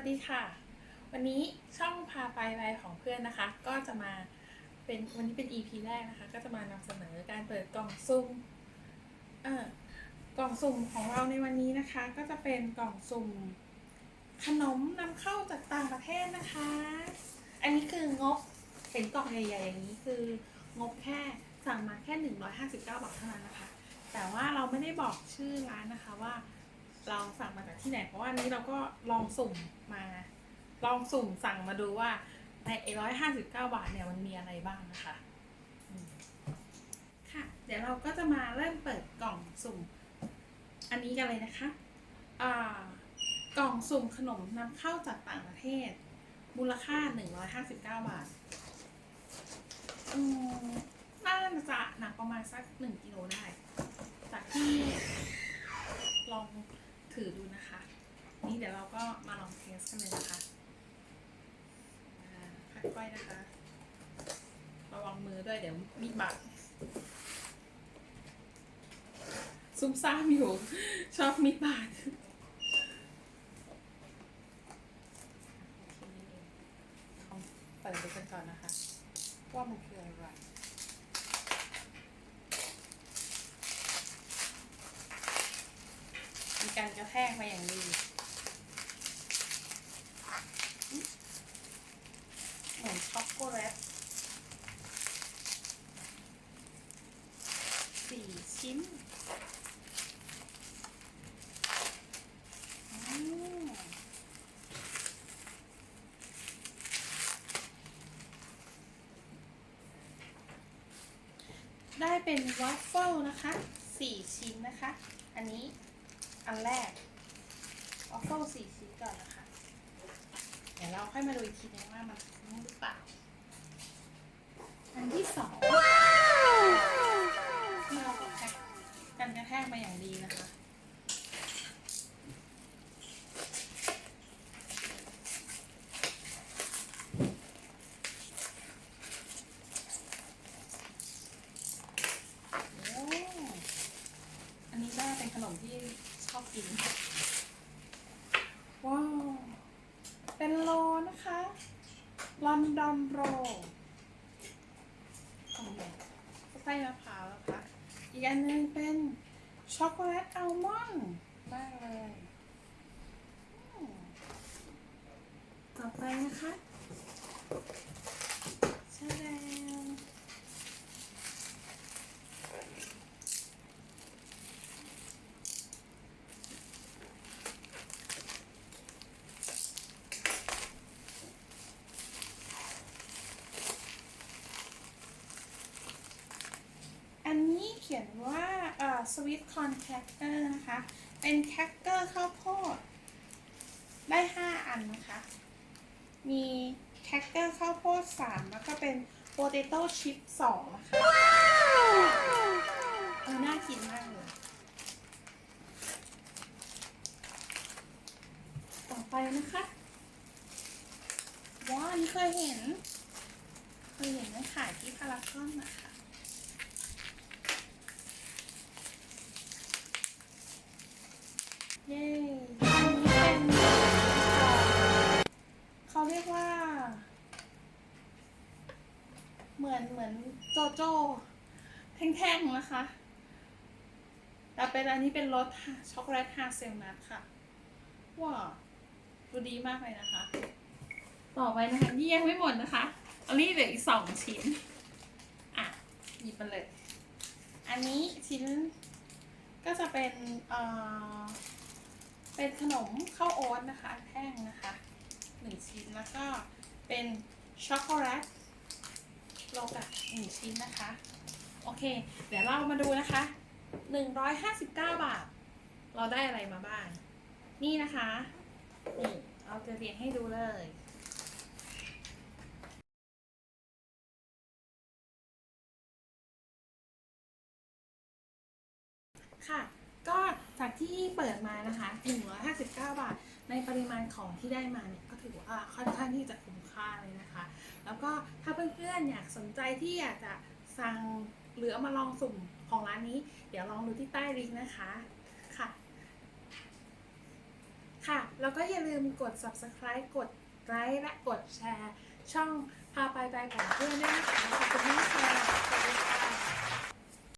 วัสดีค่ะ วันนี้ช่องพาไปไปของเพื่อนนะคะ ก็จะมาเป็นวันนี้เป็น EP แรกนะคะ ก็จะมานำเสนอการเปิดกล่องซุ่มเออกล่องสุ่มของเราในวันนี้นะคะ ก็จะเป็นกล่องสุ่มขนมนำเข้าจากต่างประเทศนะคะ อันนี้คืองบเห็นกล่องใหญ่ๆอย่างนี้คืองบแค่สั่งมาแค่ 159 บาทเท่านั้นนะคะ แต่ว่าเราไม่ได้บอกชื่อร้านนะคะว่า เราสั่งมาจากที่ไหนเพราะว่านี้เราก็ลองสุ่มมา ลองสุ่มสั่งมาดูว่าในร้อยห้าสิบเก้าบาทเนี่ยมันมีอะไรบ้างนะคะค่ะ เดี๋ยวเราก็จะมาเริ่มเปิดกล่องสุ่ม อันนี้กันเลยนะคะอ่ากล่องสุ่มขนมนำเข้าจากต่างประเทศ มูลค่าหนึ่งร้อยห้าสิบเก้าบาทอืมน่าจะหนักประมาณสักหนึ่งกิโลได้ จากที่ลอง ถือดูนะคะ นี่เดี๋ยวเราก็มาลองเทสกันเลยนะคะอ่าค่อยๆนะคะ ระวังมือด้วยเดี๋ยวมีดบาดซุ่มซ่ามอยู่ ชอบมีดบาดโอเคเปิดดูกันก่อนนะคะ ว่ามันคืออะไร มีการกระแทกมาอย่างดีเหมือนช็อกโกแลตสี่ชิ้นได้เป็นวัฟเฟิลนะคะสี่ชิ้นนะคะ อันนี้ อันแรกวอฟเฟิลสี่ชิ้นก่อนนะคะ เดี๋ยวเราค่อยมาดูอีกทีนึงว่ามันคุ้มหรือเปล่า อันที่สองที่เรากระแทกกันกระแทกมาอย่างดีนะคะอันนี้ก็เป็นขนมที่ อบกิน ว้าว เป็นโลนะคะ ลอนดอนโรโอ้โหไส้มะพร้าวนะคะอีกอันหนึงเป็นช็อกโกแลตอัลมอนด์มากเลยอืมต่อไปนะคะใช่แล้ว อันนี้เขียนว่าเอ่อสวิตคอนแคคเกอร์นะคะ เป็นแคคเกอร์ข้าวโพด ได้ 5 อันนะคะ มีแคคเกอร์ข้าวโพด 3 แล้วก็เป็นโปเตโต้ชิพ2นะคะเออน่ากินมากเลย ต่อไปนะคะว้าวนนี้เคยเห็น เคยเห็นในขายที่พารากอนนะคะ จโจ้แท่งๆนะคะ แต่เป็นอันนี้เป็นรสช็อกโกแลตฮาเซลนัทค่ะ ว้าวดูดีมากเลยนะคะ ต่อไปนะคะนี่ยังไม่หมดนะคะอันนี้เหลืออีกสองชิ้น อะ หยิบมาเลย อันนี้ชิ้นก็จะเป็น เอ่อ เป็นขนมข้าวโอ๊ตนะคะ แท่งนะคะหนึ่งชิ้นแล้วก็เป็นช็อกโกแลต โลกะหนึ่งชิ้นนะคะ โอเค เดี๋ยวเรามาดูนะคะหนึ่งร้อยห้าสิบเก้าบาท เราได้อะไรมาบ้าง นี่นะคะนี่เอาจะเรียงให้ดูเลยค่ะ ก็ จากที่เปิดมานะคะ159 บาท ในปริมาณของที่ได้มาเนี่ยก็ถือว่าค่อนข้างที่จะคุ้มค่าเลยนะคะ แล้วก็ถ้าเพื่อนๆอยากสนใจที่อยากจะสั่งหรือเอามาลองสุ่มของร้านนี้ เดี๋ยวลองดูที่ใต้ลิงก์นะคะค่ะ ค่ะแล้วก็อย่าลืมกด subscribe กดไลค์และกดแชร์ ช่องพาไปไปของเพื่อนด้วยนะคะขอบคุณมากค่ะ